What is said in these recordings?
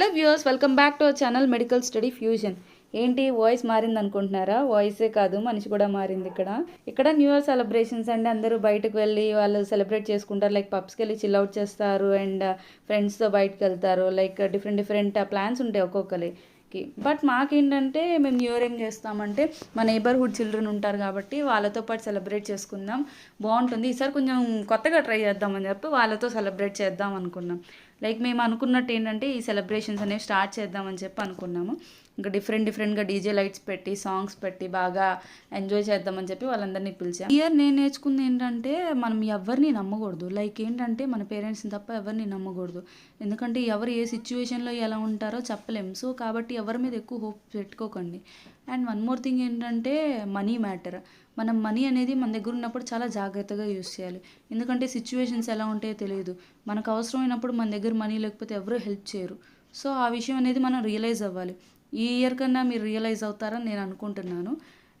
Hello viewers welcome back to our channel medical study fusion. ఏంటి voice మారింది అనుకుంటున్నారా వాయిసే కాదు మనిషి కూడా మారింది ఇక్కడ. ఇక్కడ న్యూ ఇయర్ సెలబ్రేషన్స్ అండి. అందరూ బయటకు వెళ్ళి వాళ్ళు సెలబ్రేట్ చేసుకుంటారు. లైక్ పబ్స్కి వెళ్ళి చిల్ అవుట్ చేస్తారు అండ్ ఫ్రెండ్స్తో బయటకు వెళ్తారు. లైక్ డిఫరెంట్ డిఫరెంట్ ప్లాన్స్ ఉంటాయి ఒక్కొక్కరికి. బట్ మాకేంటంటే మేము న్యూ ఇయర్ ఏం చేస్తామంటే మా నైబర్హుడ్ చిల్డ్రన్ ఉంటారు కాబట్టి వాళ్ళతో పాటు సెలబ్రేట్ చేసుకుందాం. బాగుంటుంది. ఈసారి కొంచెం కొత్తగా ట్రై చేద్దామని చెప్పి వాళ్ళతో సెలబ్రేట్ చేద్దాం అనుకున్నాం. లైక్ మేము అనుకున్నట్టు ఏంటంటే ఈ సెలబ్రేషన్స్ అనేవి స్టార్ట్ చేద్దామని చెప్పి అనుకున్నాము. ఇంకా డిఫరెంట్ డిఫరెంట్గా డీజే లైట్స్ పెట్టి సాంగ్స్ పెట్టి బాగా ఎంజాయ్ చేద్దామని చెప్పి వాళ్ళందరినీ పిలిచాం. ఇయర్ నేను నేర్చుకుంది ఏంటంటే మనం ఎవరిని నమ్మకూడదు. లైక్ ఏంటంటే మన పేరెంట్స్ని తప్ప ఎవరిని నమ్మకూడదు. ఎందుకంటే ఎవరు ఏ సిచ్యువేషన్లో ఎలా ఉంటారో చెప్పలేం. సో కాబట్టి ఎవరి మీద ఎక్కువ హోప్ పెట్టుకోకండి. అండ్ వన్ మోర్ థింగ్ ఏంటంటే మనీ మ్యాటర్. మనం మనీ అనేది మన దగ్గర ఉన్నప్పుడు చాలా జాగ్రత్తగా యూస్ చేయాలి. ఎందుకంటే సిచ్యువేషన్స్ ఎలా ఉంటాయో తెలియదు. మనకు అవసరమైనప్పుడు మన దగ్గర మనీ లేకపోతే ఎవరూ హెల్ప్ చేయరు. సో ఆ విషయం అనేది మనం రియలైజ్ అవ్వాలి. ఈ ఇయర్ కన్నా మీరు రియలైజ్ అవుతారని నేను అనుకుంటున్నాను.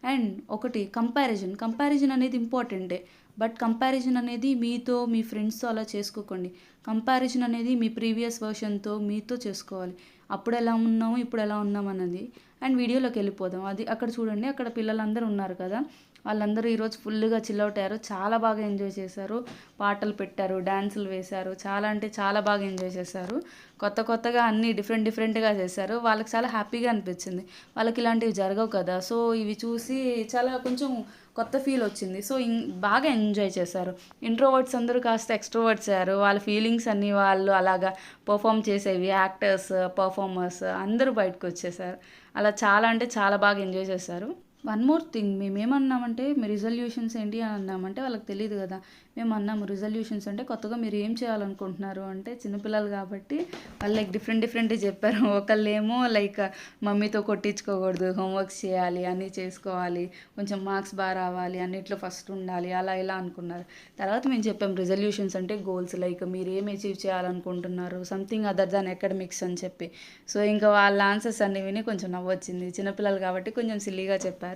అండ్ ఒకటి కంపారిజన్ కంపారిజన్ అనేది ఇంపార్టెంటే బట్ కంపారిజన్ అనేది మీతో మీ ఫ్రెండ్స్తో అలా చేసుకోకండి. కంపారిజన్ అనేది మీ ప్రీవియస్ వర్షన్తో మీతో చేసుకోవాలి. అప్పుడు ఎలా ఉన్నాము ఇప్పుడు ఎలా ఉన్నాం అన్నది అండ్ వీడియోలోకి వెళ్ళిపోదాం. అది అక్కడ చూడండి. అక్కడ పిల్లలందరూ ఉన్నారు కదా. వాళ్ళందరూ ఈరోజు ఫుల్గా చిల్అవుట్ అయ్యారు. చాలా బాగా ఎంజాయ్ చేశారు. పాటలు పెట్టారు డ్యాన్సులు వేశారు. చాలా అంటే చాలా బాగా ఎంజాయ్ చేశారు. కొత్త కొత్తగా అన్నీ డిఫరెంట్ డిఫరెంట్గా చేశారు. వాళ్ళకి చాలా హ్యాపీగా అనిపించింది. వాళ్ళకి ఇలాంటివి జరగవు కదా. సో ఇవి చూసి చాలా కొంచెం కొత్త ఫీల్ వచ్చింది. సో ఇం బాగా ఎంజాయ్ చేశారు. ఇంట్రోవర్డ్స్ అందరూ కాస్త ఎక్స్ట్రోవర్డ్స్ అయ్యారు. వాళ్ళ ఫీలింగ్స్ అన్నీ వాళ్ళు అలాగా పర్ఫామ్ చేసేవి. యాక్టర్స్ పర్ఫార్మర్స్ అందరూ బయటకు వచ్చేసారు అలా చాలా అంటే చాలా బాగా ఎంజాయ్ చేశారు. One more thing. మేము ఏమన్నామంటే మీ రిజల్యూషన్స్ ఏంటి అని అన్నామంటే వాళ్ళకి తెలియదు కదా. మేము అన్నాము రిజల్యూషన్స్ అంటే కొత్తగా మీరు ఏం చేయాలనుకుంటున్నారు? అంటే చిన్నపిల్లలు కాబట్టి వాళ్ళు లైక్ డిఫరెంట్ డిఫరెంట్ చెప్పారు. ఒకళ్ళు ఏమో లైక్ మమ్మీతో కొట్టించుకోకూడదు హోంవర్క్స్ చేయాలి అన్నీ చేసుకోవాలి కొంచెం మార్క్స్ బాగా రావాలి అన్నిట్లో ఫస్ట్ ఉండాలి అలా ఇలా అనుకున్నారు. తర్వాత మేము చెప్పాం రిజల్యూషన్స్ అంటే గోల్స్ లైక్ మీరు ఏం అచీవ్ చేయాలనుకుంటున్నారు? సంథింగ్ అదర్ దాన్ అకాడమిక్స్ అని చెప్పి. సో ఇంకా వాళ్ళ ఆన్సర్స్ అన్ని విని కొంచెం నవ్వొచ్చింది. చిన్నపిల్లలు కాబట్టి కొంచెం సిల్లీగా చెప్పారు.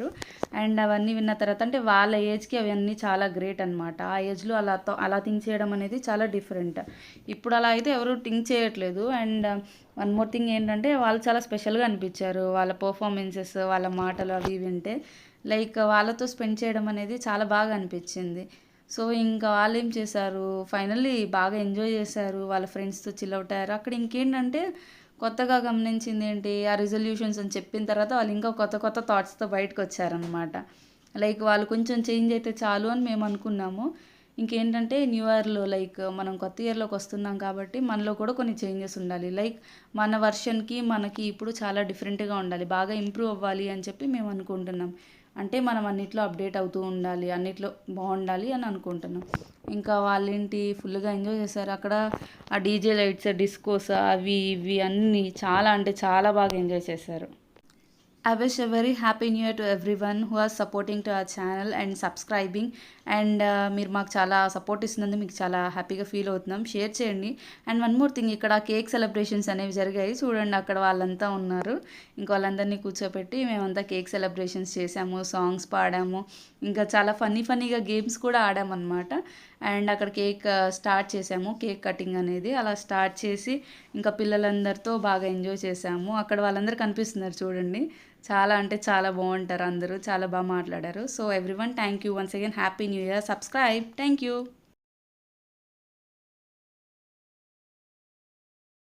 అండ్ అవన్నీ విన్న తర్వాత అంటే వాళ్ళ ఏజ్కి అవన్నీ చాలా గ్రేట్ అనమాట ఆ ఏజ్లో అలా అలా థింక్ చేయడం అనేది చాలా డిఫరెంట్. ఇప్పుడు అలా అయితే ఎవరు థింక్ చేయట్లేదు. అండ్ వన్ మోర్ థింగ్ ఏంటంటే వాళ్ళు చాలా స్పెషల్గా అనిపించారు. వాళ్ళ పర్ఫార్మెన్సెస్ వాళ్ళ మాటలు అవి వింటే. లైక్ వాళ్ళతో స్పెండ్ చేయడం అనేది చాలా బాగా అనిపించింది. సో ఇంకా వాళ్ళు ఏం చేశారు? ఫైనల్లీ బాగా ఎంజాయ్ చేశారు. వాళ్ళ ఫ్రెండ్స్తో చిల్ అవుట్ అయ్యారు. అక్కడ ఇంకేంటంటే కొత్తగా గమనించింది ఏంటి? ఆ రిజల్యూషన్స్ అని చెప్పిన తర్వాత వాళ్ళు ఇంకా కొత్త కొత్త థాట్స్తో బయటకు వచ్చారనమాట లైక్ వాళ్ళు కొంచెం చేంజ్ అయితే చాలు అని మేము అనుకున్నాము. ఇంకేంటంటే న్యూ ఇయర్లో లైక్ మనం కొత్త ఇయర్లోకి వస్తున్నాం కాబట్టి మనలో కూడా కొన్ని చేంజెస్ ఉండాలి. లైక్ మన వర్షన్కి మనకి ఇప్పుడు చాలా డిఫరెంట్గా ఉండాలి. బాగా ఇంప్రూవ్ అవ్వాలి అని చెప్పి మేము అనుకుంటున్నాం. అంటే మనం అన్నిట్లో అప్డేట్ అవుతూ ఉండాలి అన్నిట్లో బాగుండాలి అని అనుకుంటున్నాం. ఇంకా వాళ్ళేంటి ఫుల్గా ఎంజాయ్ చేశారు అక్కడ ఆ డీజే లైట్స్ డిస్కోస్ అవి ఇవి అన్నీ చాలా అంటే చాలా బాగా ఎంజాయ్ చేశారు. I wish a very happy new year to everyone who are supporting to our channel and subscribing. And uh, మీరు మాకు చాలా సపోర్ట్ ఇస్తున్నందుకు మీకు చాలా హ్యాపీగా ఫీల్ అవుతున్నాం. షేర్ చేయండి. అండ్ వన్ మోర్ థింగ్ ఇక్కడ కేక్ సెలబ్రేషన్స్ అనేవి జరిగాయి. చూడండి అక్కడ వాళ్ళంతా ఉన్నారు. ఇంకా వాళ్ళందరినీ కూర్చోపెట్టి మేమంతా కేక్ సెలబ్రేషన్స్ చేసాము సాంగ్స్ పాడాము. ఇంకా చాలా ఫన్నీ ఫన్నీగా గేమ్స్ కూడా ఆడామన్నమాట. అండ్ అక్కడ కేక్ స్టార్ట్ చేసాము. కేక్ కటింగ్ అనేది అలా స్టార్ట్ చేసి ఇంకా పిల్లలందరితో బాగా ఎంజాయ్ చేసాము. అక్కడ వాళ్ళందరూ కనిపిస్తున్నారు చూడండి. చాలా అంటే చాలా బాగుంటారు అందరూ. చాలా బాగా మాట్లాడారు. So everyone thank you. Once again happy new year. Subscribe. Thank you.